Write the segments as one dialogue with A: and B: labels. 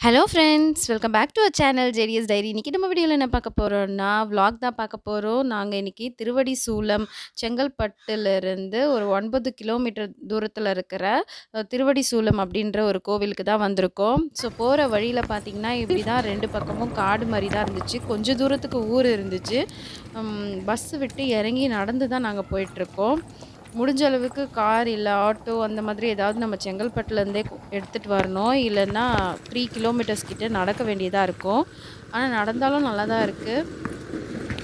A: Hello friends welcome back to uh channel JDS diary இன்றைக்கி நம்ம வீடியோவில் என்ன பார்க்க போகிறோம்னா vlog தான் பார்க்க போகிறோம் நாங்கள் இன்றைக்கி திருவடி சூலம் செங்கல்பட்டுலேருந்து ஒரு ஒன்பது கிலோமீட்டர் தூரத்தில் இருக்கிற திருவடி சூலம் அப்படின்ற ஒரு கோவிலுக்கு தான் வந்திருக்கோம். ஸோ போகிற வழியில் பார்த்திங்கன்னா இப்படி தான் ரெண்டு பக்கமும் காடு மாதிரி தான் இருந்துச்சு. கொஞ்சம் தூரத்துக்கு ஊர் இருந்துச்சு. பஸ்ஸு விட்டு இறங்கி நடந்து தான் நாங்கள் போயிட்டுருக்கோம் முடிஞ்ச அளவுக்கு கார் இல்லை ஆட்டோ அந்த மாதிரி ஏதாவது நம்ம செங்கல்பட்டுலேருந்தே எடுத்துகிட்டு வரணும். இல்லைன்னா த்ரீ கிலோமீட்டர்ஸ் கிட்ட நடக்க வேண்டியதாக இருக்கும். ஆனால் நடந்தாலும் நல்லா தான் இருக்குது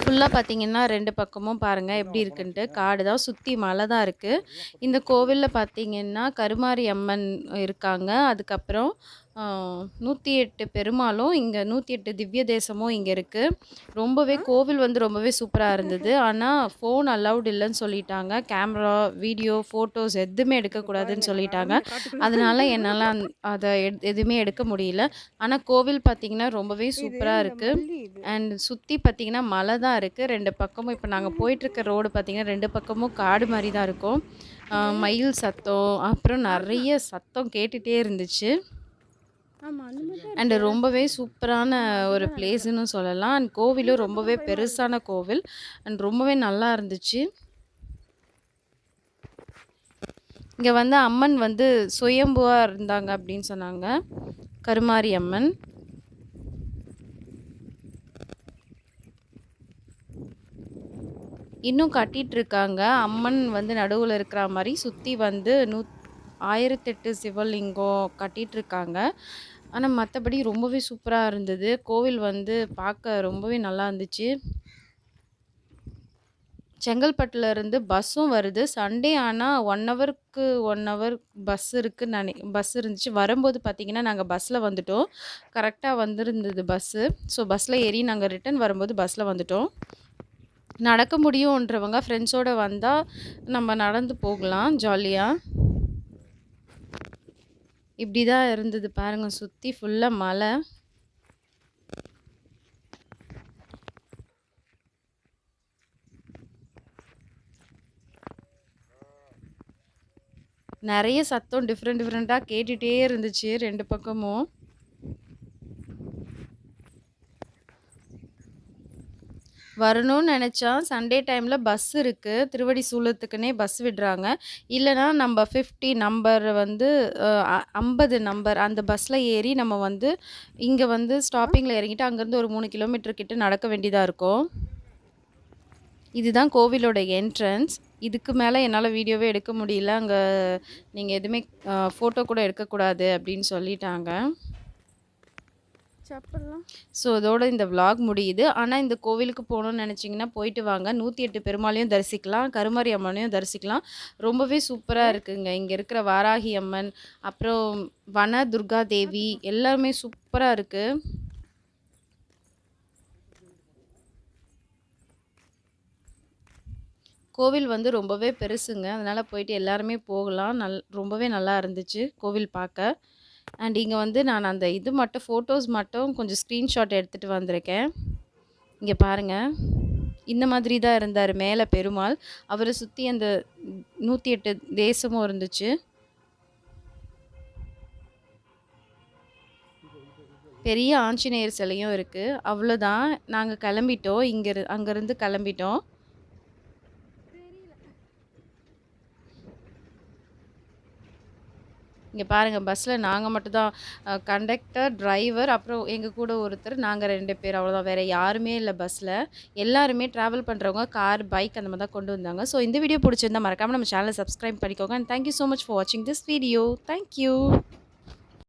A: ஃபுல்லாக பார்த்தீங்கன்னா ரெண்டு பக்கமும் பாருங்கள் எப்படி இருக்குன்ட்டு. காடு தான் சுற்றி மலை தான் இருக்குது இந்த கோவிலில் பார்த்தீங்கன்னா கருமாரி அம்மன் இருக்காங்க. அதுக்கப்புறம் நூற்றி எட்டு பெருமாளும் இங்கே நூற்றி எட்டு திவ்ய தேசமும் இங்கே இருக்குது ரொம்பவே கோவில் வந்து ரொம்பவே சூப்பராக இருந்தது. ஆனால் ஃபோன் அலௌட் இல்லைன்னு சொல்லிட்டாங்க. கேமரா வீடியோ ஃபோட்டோஸ் எதுவுமே எடுக்கக்கூடாதுன்னு சொல்லிட்டாங்க. அதனால என்னால் அந் அதை எதுவுமே எடுக்க முடியல. ஆனால் கோவில் பார்த்தீங்கன்னா ரொம்பவே சூப்பராக இருக்குது அண்ட் சுற்றி பார்த்தீங்கன்னா மலை தான் இருக்குது ரெண்டு பக்கமும் இப்போ நாங்கள் போயிட்டுருக்க ரோடு பார்த்தீங்கன்னா ரெண்டு பக்கமும் காடு மாதிரி தான் இருக்கும். மயில் சத்தம் அப்புறம் நிறைய சத்தம் கேட்டுகிட்டே இருந்துச்சு
B: ஆமா அந்த மாதிரி தான்
A: அண்ட் ரொம்பவே சூப்பரான ஒரு பிளேஸ்னு சொல்லலாம். அண்ட் கோவிலும் ரொம்பவே பெருசான கோவில். அண்ட் ரொம்பவே நல்லா இருந்துச்சு. இங்கே வந்து அம்மன் வந்து சுயம்புவாக இருந்தாங்க அப்படின்னு சொன்னாங்க. கருமாரி அம்மன். இன்னும் கட்டிட்டு இருக்காங்க. அம்மன் வந்து நடுவில் இருக்கிற மாதிரி சுற்றி வந்து நூ ஆயிரத்தெட்டு சிவலிங்கம் கட்டிகிட்ருக்காங்க ஆனால் மற்றபடி ரொம்பவே சூப்பராக இருந்தது. கோவில் வந்து பார்க்க ரொம்பவே நல்லா இருந்துச்சு. செங்கல்பட்டுலேருந்து பஸ்ஸும் வருது. சண்டே ஆனால் ஒன் ஹவருக்கு ஒன் ஹவர் பஸ் இருக்குன்னு நினை பஸ் இருந்துச்சு. வரும்போது பார்த்திங்கன்னா நாங்கள் பஸ்ஸில் வந்துட்டோம். கரெக்டாக வந்துருந்தது பஸ்ஸு ஸோ பஸ்ஸில் ஏறி நாங்கள் ரிட்டன் வரும்போது பஸ்ஸில் வந்துட்டோம். நடக்க முடியுன்றவங்க ஃப்ரெண்ட்ஸோடு வந்தால் நம்ம நடந்து போகலாம் ஜாலியாக இப்படி தான் இருந்தது பாருங்கள் சுற்றி ஃபுல்லாக மலை நிறைய சத்தம் டிஃப்ரெண்ட் டிஃப்ரெண்ட்டாக கேட்டுகிட்டே இருந்துச்சு ரெண்டு பக்கமும். வரணும்னு நினச்சா சண்டே டைமில் பஸ் இருக்குது திருவடி சூலத்துக்குன்னே பஸ் விடுறாங்க. இல்லைனா நம்ம ஃபிஃப்டி நம்பர் வந்து ஐம்பது நம்பர் அந்த பஸ்ஸில் ஏறி நம்ம வந்து இங்கே வந்து ஸ்டாப்பிங்கில் இறங்கிட்டு அங்கேருந்து ஒரு மூணு கிலோமீட்டர் கிட்ட நடக்க வேண்டியதாக இருக்கும். இதுதான் கோவிலோட என்ட்ரன்ஸ் இதுக்கு மேலே என்னால் வீடியோவே எடுக்க முடியல. அங்கே நீங்கள் எதுவுமே ஃபோட்டோ கூட எடுக்கக்கூடாது அப்படின்னு சொல்லிட்டாங்க. ஸோ இதோட இந்த vlog முடியுது. ஆனால் இந்த கோவிலுக்கு போகணும்னு நினச்சிங்கன்னா போயிட்டு வாங்க. நூற்றி எட்டு பெருமாளையும் தரிசிக்கலாம். கருமாரி அம்மனையும் தரிசிக்கலாம். ரொம்பவே சூப்பராக இருக்குங்க. இங்கே இருக்கிற வாராகி அம்மன் அப்புறம் வன துர்கா தேவி எல்லாமே சூப்பராக இருக்குது கோவில் வந்து ரொம்பவே பெருசுங்க. அதனால் போயிட்டு எல்லாருமே போகலாம். நல் ரொம்பவே நல்லா இருந்துச்சு கோவில் பார்க்க. அண்ட் இங்கே வந்து நான் அந்த இது மட்டும் ஃபோட்டோஸ் மட்டும் கொஞ்சம் ஸ்க்ரீன்ஷாட் எடுத்துகிட்டு வந்திருக்கேன். இங்கே பாருங்கள் இந்த மாதிரி தான் இருந்தார் மேலே பெருமாள். அவரை சுற்றி அந்த நூற்றி எட்டு தேசமும் இருந்துச்சு. பெரிய ஆஞ்சநேயர் சிலையும் இருக்குது அவ்வளோதான் நாங்கள் கிளம்பிட்டோம். இங்கே அங்கேருந்து கிளம்பிட்டோம். இங்கே பாருங்கள் பஸ்ஸில் நாங்கள் மட்டும்தான் கண்டக்டர் டிரைவர் அப்புறம் எங்கள் கூட ஒருத்தர் நாங்கள் ரெண்டு பேர் அவ்வளோதான் வேறு யாருமே இல்லை பஸ்ஸில் எல்லாருமே ட்ராவல் பண்ணுறவங்க கார் பைக் அந்த மாதிரி தான் கொண்டு வந்தாங்க. ஸோ இந்த வீடியோ பிடிச்சிருந்தா மறக்காமல் நம்ம சேனலை சப்ஸ்கிரைப் பண்ணிக்கோங்க. And thank you so much for வாட்சிங் திஸ் வீடியோ தேங்க்யூ